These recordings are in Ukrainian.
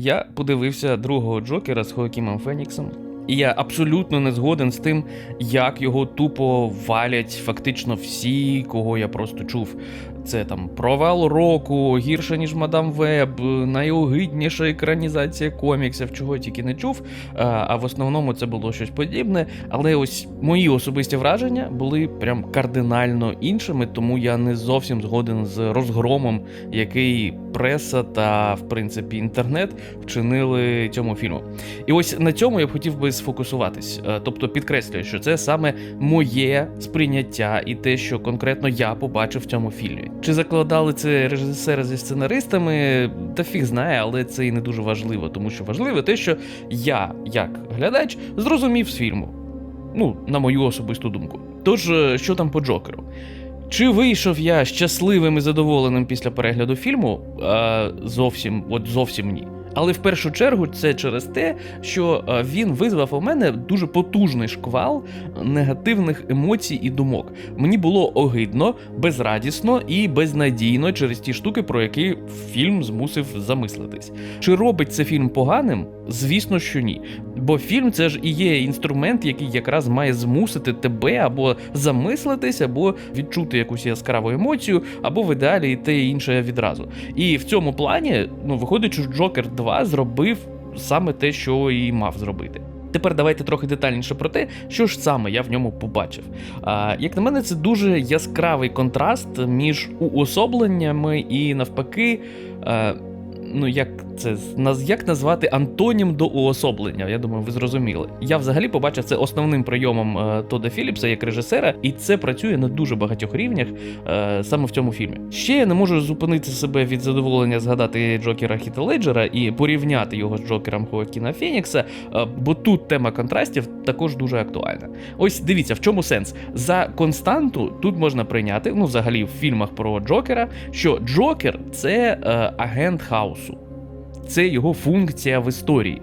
Я подивився другого Джокера з Хоакімом Феніксом. І я абсолютно не згоден з тим, як його тупо валять фактично всі, кого я просто чув. Це там провал року, гірше ніж Мадам Веб, найогидніша екранізація коміксів, чого тільки не чув. А, а в основному це було щось подібне. Але ось мої особисті враження були прям кардинально іншими, тому я не зовсім згоден з розгромом, який преса та, в принципі, інтернет вчинили цьому фільму. І ось на цьому я б хотів би сфокусуватись. Е, Тобто підкреслюю, що це саме моє сприйняття і те, що конкретно я побачив в цьому фільмі. Чи закладали це режисери зі сценаристами, та фіг знає, але це і не дуже важливо, тому що важливе те, що я, як глядач, зрозумів з фільму. Ну, на мою особисту думку. Тож, е, що там по Джокеру? Чи вийшов я щасливим і задоволеним після перегляду фільму? Е, зовсім, от зовсім ні. Але в першу чергу це через те, що е, він визвав у мене дуже потужний шквал негативних емоцій і думок. Мені було огидно, безрадісно і безнадійно через ті штуки, про які фільм змусив замислитись. Чи робить це фільм поганим? Звісно, що ні. Бо фільм це ж і є інструмент, який якраз має змусити тебе або замислитись, або відчути якусь яскраву емоцію, або в ідеалі і те і інше відразу. І в цьому плані, ну виходить, що Джокер 2 зробив саме те, що і мав зробити. Тепер давайте трохи детальніше про те, що ж саме я в ньому побачив. А, як на мене, це дуже яскравий контраст між уособленнями і навпаки. А, Ну, як це як назвати антонім до уособлення? Я думаю, ви зрозуміли. Я взагалі побачив це основним прийомом е, Тода Філіпса як режисера, і це працює на дуже багатьох рівнях е, саме в цьому фільмі. Ще я не можу зупинити себе від задоволення згадати Джокера Хіта Леджера і порівняти його з Джокером Хоакіна Фенікса, е, бо тут тема контрастів також дуже актуальна. Ось дивіться, в чому сенс. За константу тут можна прийняти, ну взагалі в фільмах про Джокера, що Джокер це е, агент хаосу. Це його функція в історії.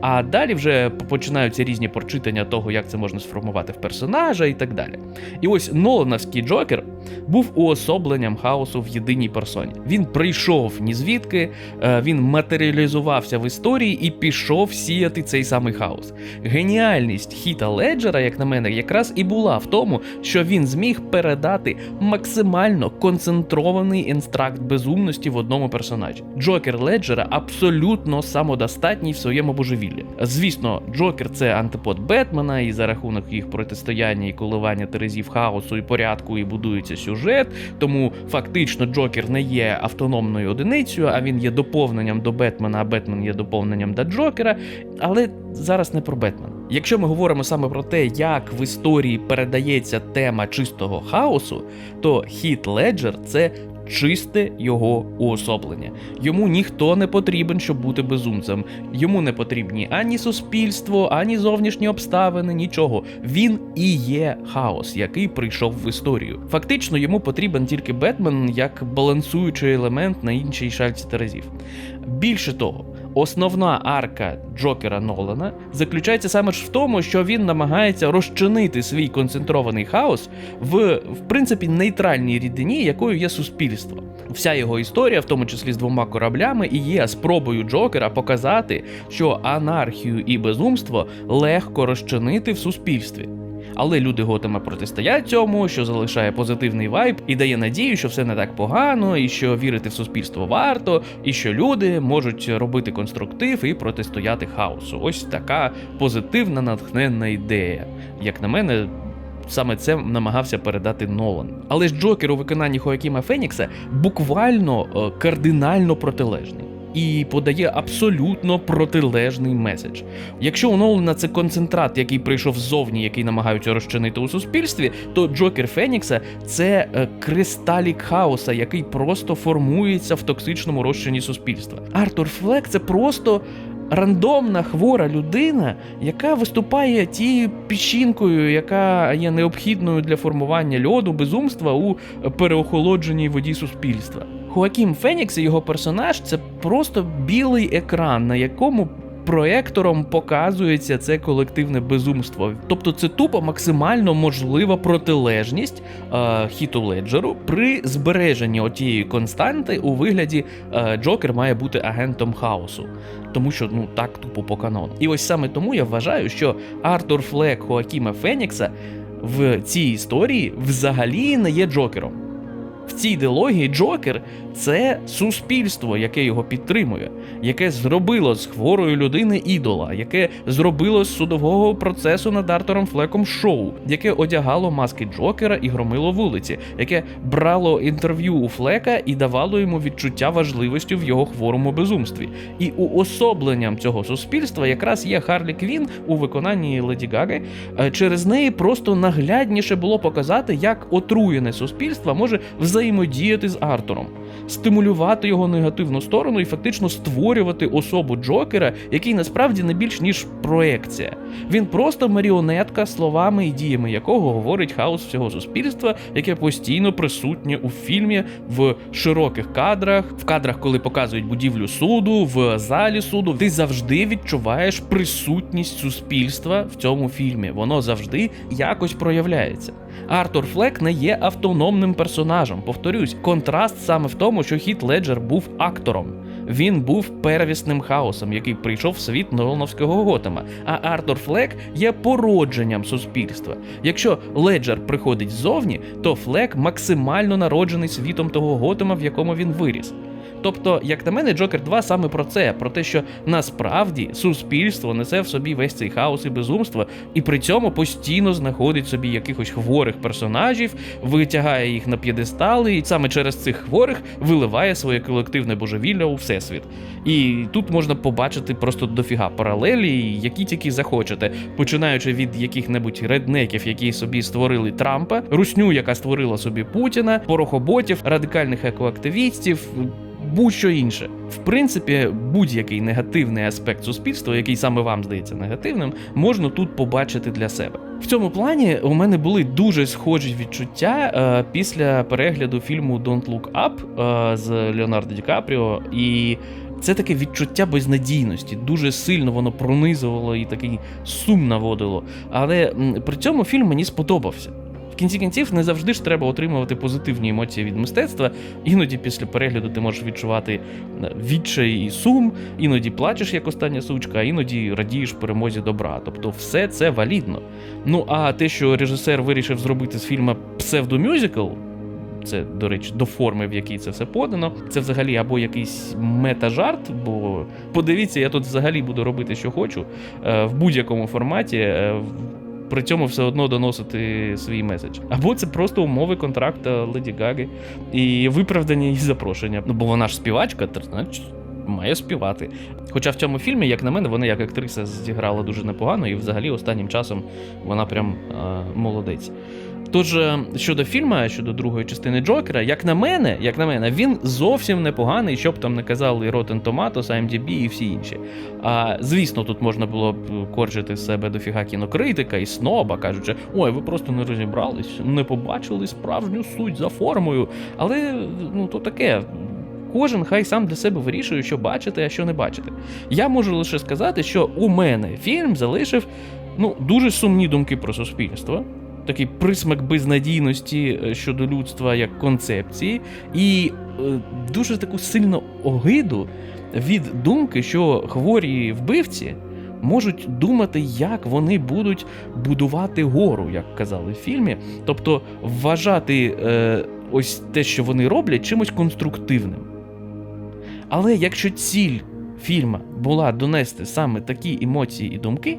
А далі вже починаються різні прочитання того, як це можна сформувати в персонажа і так далі. І ось Нолановський Джокер був уособленням хаосу в єдиній персоні. Він прийшов ні звідки, е, він матеріалізувався в історії і пішов сіяти цей самий хаос. Геніальність Хіта Леджера, як на мене, якраз і була в тому, що він зміг передати максимально концентрований інстракт безумності в одному персонажі. Джокер Леджера абсолютно самодостатній в своєму божевіллі. Звісно, Джокер це антипод Бетмена, і за рахунок їх протистояння і коливання терезів хаосу і порядку і будується сюжет. Тому фактично Джокер не є автономною одиницею, а він є доповненням до Бетмена, а Бетмен є доповненням до Джокера. Але зараз не про Бетмен. Якщо ми говоримо саме про те, як в історії передається тема чистого хаосу, то Хіт Леджер це чисте його уособлення. Йому ніхто не потрібен, щоб бути безумцем. Йому не потрібні ані суспільство, ані зовнішні обставини, нічого. Він і є хаос, який прийшов в історію. Фактично, йому потрібен тільки Бетмен як балансуючий елемент на іншій шальці терезів. Більше того, основна арка Джокера Нолана заключається саме ж в тому, що він намагається розчинити свій концентрований хаос в, в принципі, нейтральній рідині, якою є суспільство. Вся його історія, в тому числі з двома кораблями, і є спробою Джокера показати, що анархію і безумство легко розчинити в суспільстві. Але люди Готема протистоять цьому, що залишає позитивний вайб і дає надію, що все не так погано, і що вірити в суспільство варто, і що люди можуть робити конструктив і протистояти хаосу. Ось така позитивна натхненна ідея. Як на мене. Саме це намагався передати Нолан. Але ж Джокер у виконанні Хоакіма Фенікса буквально е, кардинально протилежний. І подає абсолютно протилежний меседж. Якщо у Нолана це концентрат, який прийшов ззовні, який намагаються розчинити у суспільстві, то Джокер Фенікса це е, кристалік хаоса, який просто формується в токсичному розчині суспільства. Артур Флек це просто рандомна хвора людина, яка виступає тією піщинкою, яка є необхідною для формування льоду, безумства у переохолодженій воді суспільства. Хоакім Фенікс і його персонаж це просто білий екран, на якому проектором показується це колективне безумство. Тобто це тупо максимально можлива протилежність е, хіту Леджеру при збереженні отієї константи у вигляді е, Джокер має бути агентом хаосу. Тому що ну так тупо по канону. І ось саме тому я вважаю, що Артур Флек Хоакіма Фенікса в цій історії взагалі не є Джокером. В цій ідеології Джокер це суспільство, яке його підтримує, яке зробило з хворої людини ідола, яке зробило з судового процесу над Артором Флеком шоу, яке одягало маски Джокера і громило вулиці, яке брало інтерв'ю у Флека і давало йому відчуття важливості в його хворому безумстві. І уособленням цього суспільства якраз є Харлі Квін у виконанні Леді Гаги. Е, Через неї просто наглядніше було показати, як отруєне суспільство може взаємодіяти з Артуром, стимулювати його негативну сторону і фактично створювати особу Джокера, який насправді не більш ніж проекція. Він просто маріонетка, словами і діями якого говорить хаос всього суспільства, яке постійно присутнє у фільмі в широких кадрах, в кадрах, коли показують будівлю суду, в залі суду. Ти завжди відчуваєш присутність суспільства в цьому фільмі. Воно завжди якось проявляється. Артур Флек не є автономним персонажем. Повторюсь, контраст саме в тому, що Хіт Леджер був актором. Він був первісним хаосом, який прийшов в світ Нолановського Готема. А Артур Флек є породженням суспільства. Якщо Леджер приходить ззовні, то Флек максимально народжений світом того Готема, в якому він виріс. Тобто, як на мене, Джокер 2 саме про це, про те, що насправді суспільство несе в собі весь цей хаос і безумство, і при цьому постійно знаходить собі якихось хворих персонажів, витягає їх на п'єдестали, і саме через цих хворих виливає своє колективне божевілля у всесвіт. І тут можна побачити просто дофіга паралелі, які тільки захочете, починаючи від яких-небудь реднеків, які собі створили Трампа, русню, яка створила собі Путіна, порохоботів, радикальних екоактивістів. Будь-що інше, в принципі, будь-який негативний аспект суспільства, який саме вам здається негативним, можна тут побачити для себе. В цьому плані у мене були дуже схожі відчуття е, після перегляду фільму Don't Look Up е, з Леонардо Ді Капріо, і це таке відчуття безнадійності. Дуже сильно воно пронизувало і такий сум наводило. Але при цьому фільм мені сподобався. Кінці кінців не завжди ж треба отримувати позитивні емоції від мистецтва. Іноді після перегляду ти можеш відчувати е, відчай і сум, іноді плачеш як остання сучка, а іноді радієш перемозі добра. Тобто все це валідно. Ну а те, що режисер вирішив зробити з фільму псевдомюзикл, це, до речі, до форми, в якій це все подано. Це взагалі або якийсь мета-жарт, бо подивіться, я тут взагалі буду робити, що хочу е, в будь-якому форматі. При цьому все одно доносити свій меседж. Або це просто умови контракта Леді Гаги і виправдання її запрошення. Ну бо вона ж співачка, значить має співати. Хоча в цьому фільмі, як на мене, вона як актриса зіграла дуже непогано, і взагалі останнім часом вона прям е, молодець. Тож е, щодо фільму, щодо другої частини Джокера, як на мене, як на мене, він зовсім непоганий, що б там не казали Rotten Tomatoes, IMDb і всі інші. А звісно, тут можна було б корчити з себе дофіга кінокритика і сноба, кажучи, ой, ви просто не розібрались, не побачили справжню суть за формою. Але ну то таке. Кожен хай сам для себе вирішує, що бачити, а що не бачити. Я можу лише сказати, що у мене фільм залишив ну, дуже сумні думки про суспільство такий присмак безнадійності е, щодо людства як концепції, і е, дуже таку сильну огиду від думки, що хворі вбивці можуть думати, як вони будуть будувати гору, як казали в фільмі, тобто вважати е, ось те, що вони роблять, чимось конструктивним. Але якщо ціль фільма була донести саме такі емоції і думки,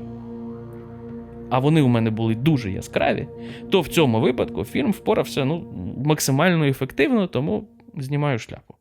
а вони у мене були дуже яскраві, то в цьому випадку фільм впорався ну, максимально ефективно, тому знімаю шляпу.